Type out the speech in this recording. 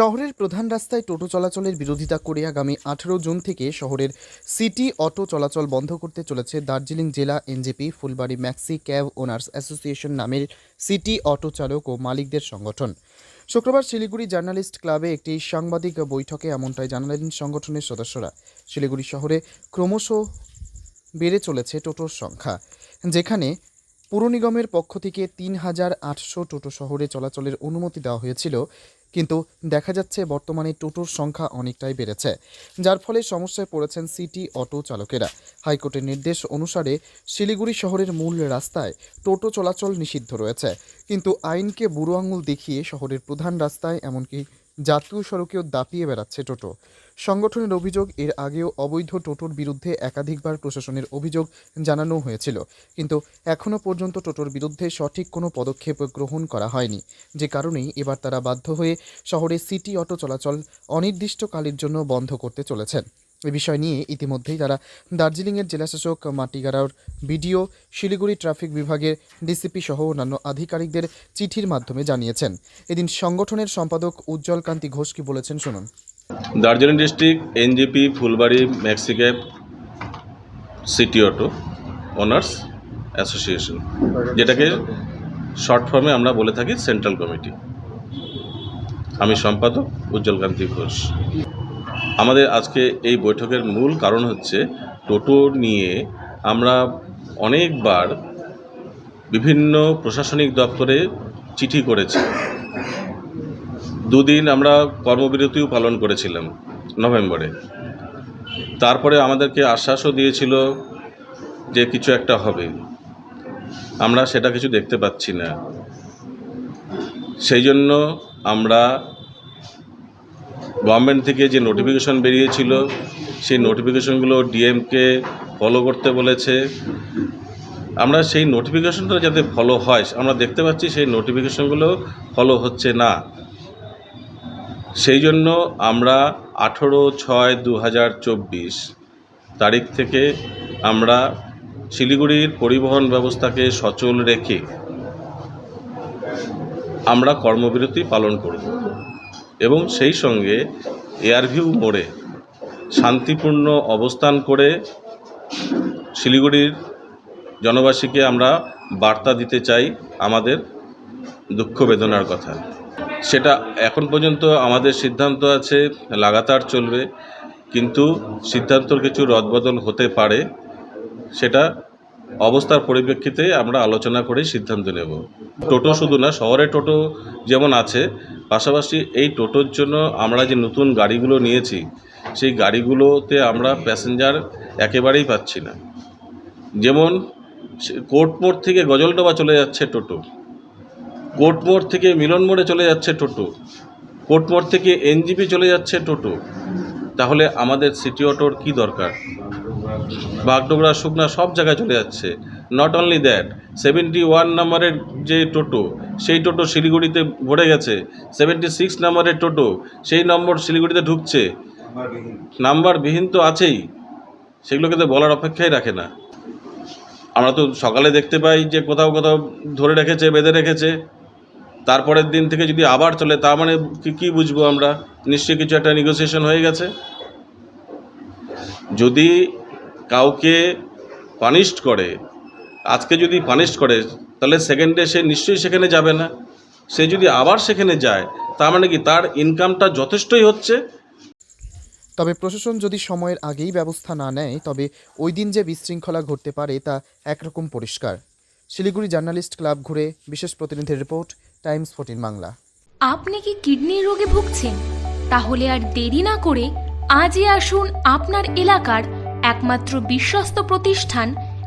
শহরের প্রধান রাস্তায় টোটো চলাচলের বিরোধিতা করে আগামী আঠেরো জুন থেকে শহরের সিটি অটো চলাচল বন্ধ করতে চলেছে দার্জিলিং জেলা NJP, Phulbari maxi, cab owners association নামের সিটি অটো চালক ও মালিকদের সংগঠন। শুক্রবার শিলিগুড়ি জার্নালিস্ট ক্লাবে একটি সাংবাদিক বৈঠকে এমনটাই জানালেন সংগঠনের সদস্যরা। শিলিগুড়ি শহরে ক্রমশ বেড়ে চলেছে টোটোর সংখ্যা, যেখানে পুর নিগমের পক্ষ থেকে তিন হাজার আটশো টোটো শহরে চলাচলের অনুমতি দেওয়া হয়েছিল। কিন্তু দেখা যাচ্ছে বর্তমানে টোটোর সংখ্যা অনেকটাই বেড়েছে, যার ফলে সমস্যায় পড়েছেন সিটি অটো চালকেরা। হাইকোর্টের নির্দেশ অনুসারে শিলিগুড়ি শহরের মূল রাস্তায় টোটো চলাচল নিষিদ্ধ রয়েছে, কিন্তু আইনকে বুড়ো আঙুল দেখিয়ে শহরের প্রধান রাস্তায়, এমনকি জাতীয় সড়কেও দাপিয়ে বেড়াচ্ছে টোটো। সংগঠনের অভিযোগ, এর আগেও অবৈধ টোটোর বিরুদ্ধে একাধিকবার প্রশাসনের অভিযোগ জানানো হয়েছিল। কিন্তু এখনও পর্যন্ত টোটোর বিরুদ্ধে সঠিক কোনো পদক্ষেপ গ্রহণ করা হয়নি। যে কারণেই এবার তারা বাধ্য হয়ে শহরে সিটি অটো চলাচল অনির্দিষ্টকালের জন্য বন্ধ করতে চলেছেন। এ বিষয় নিয়ে ইতিমধ্যেই তারা দার্জিলিংয়ের জেলাশাসক মাটিগাড়ার বিডিও, শিলিগুড়ি ট্রাফিক বিভাগের ডিসিপি সহ অন্যান্য আধিকারিকদের চিঠির মাধ্যমে জানিয়েছেন। এদিন সংগঠনের সম্পাদক উজ্জ্বল কান্তি ঘোষ কি বলেছেন শুনুন। Darjeeling district, NJP, Phulbari maxi cab city auto owners association, যেটাকে শর্ট ফর্মে আমরা বলে থাকি সেন্ট্রাল কমিটি। আমি সম্পাদক উজ্জ্বল কান্তি ঘোষ। আমাদের আজকে এই বৈঠকের মূল কারণ হচ্ছে টোটো নিয়ে আমরা অনেকবার বিভিন্ন প্রশাসনিক দপ্তরে চিঠি করেছি। দুদিন আমরা কর্মবিরতিও পালন করেছিলাম নভেম্বরে। তারপরে আমাদেরকে আশ্বাসও দিয়েছিল যে কিছু একটা হবে। আমরা সেটা কিছু দেখতে পাচ্ছি না। সেই জন্য আমরা গভর্নমেন্ট থেকে যে নোটিফিকেশন বেরিয়েছিল, সেই নোটিফিকেশনগুলো ডিএমকে ফলো করতে বলেছে। আমরা সেই নোটিফিকেশনটা যাতে ফলো হয়, আমরা দেখতে পাচ্ছি সেই নোটিফিকেশনগুলো ফলো হচ্ছে না। সেই জন্য আমরা আঠেরো ছয় দু তারিখ থেকে আমরা শিলিগুড়ির পরিবহন ব্যবস্থাকে সচল রেখে আমরা কর্মবিরতি পালন করব। এবং সেই সঙ্গে এয়ারভিউ মোড়ে শান্তিপূর্ণ অবস্থান করে শিলিগুড়ির জনবাসীকে আমরা বার্তা দিতে চাই আমাদের দুঃখ বেদনার কথা। সেটা এখন পর্যন্ত আমাদের সিদ্ধান্ত আছে, লাগাতার চলবে, কিন্তু সিদ্ধান্তর কিছু রদবদল হতে পারে, সেটা অবস্থার পরিপ্রেক্ষিতে আমরা আলোচনা করে সিদ্ধান্ত নেব। টোটো শুধু না, শহরে টোটো যেমন আছে পাশাপাশি এই টোটোর জন্য আমরা যে নতুন গাড়িগুলো নিয়েছি, সেই গাড়িগুলোতে আমরা প্যাসেঞ্জার একেবারেই পাচ্ছি না। যেমন সে- কোর্টমোড় থেকে গজলডোবা চলে যাচ্ছে টোটো কোর্টমোড় থেকে মিলন মোড়ে চলে যাচ্ছে টোটো কোর্টমোড় থেকে এনজিপি চলে যাচ্ছে টোটো। তাহলে আমাদের সিটি অটোর কি দরকার? বাগডোগরা শুকনা সব জায়গায় চলে যাচ্ছে। Not only that seventy one নম্বরের যে টোটো, সেই টোটো শিলিগুড়িতে ভরে গেছে। সেভেন্টি সিক্স নম্বরের টোটো, সেই নম্বর শিলিগুড়িতে ঢুকছে। নাম্বার বিহীন তো আছেই। সেগুলোকে তো বলার অপেক্ষাই রাখে না। আমরা তো সকালে দেখতে পাই যে কোথাও কোথাও ধরে রেখেছে, বেঁধে রেখেছে। তারপরের দিন থেকে যদি আবার চলে, তার মানে কি, কী বুঝব আমরা? নিশ্চয়ই কিছু একটা নেগোসিয়েশন হয়ে গেছে। যদি কাউকে পানিশড করে আজকে যদি পানিশড করে তাহলে সেকেন্ডে সে নিশ্চয়ই সেখানে যাবে না। সে যদি আবার সেখানে যায় তার মানে কি? তার ইনকামটা যথেষ্টই হচ্ছে। তবে প্রশাসন যদি সময়ের আগেই ব্যবস্থা না নেয় তবে ওই দিন যে বিশৃঙ্খলা ঘটতে পারে তা একরকম পরিষ্কার। শিলিগুড়ি জার্নালিস্ট ক্লাব ঘুরে বিশেষ প্রতিনিধির রিপোর্ট টাইমস ফোর্টিন বাংলা। আপনি কি কিডনির রোগে ভুগছেন? তাহলে আর দেরি না করে আজই আসুন আপনার এলাকার একমাত্র বিশ্বস্ত প্রতিষ্ঠান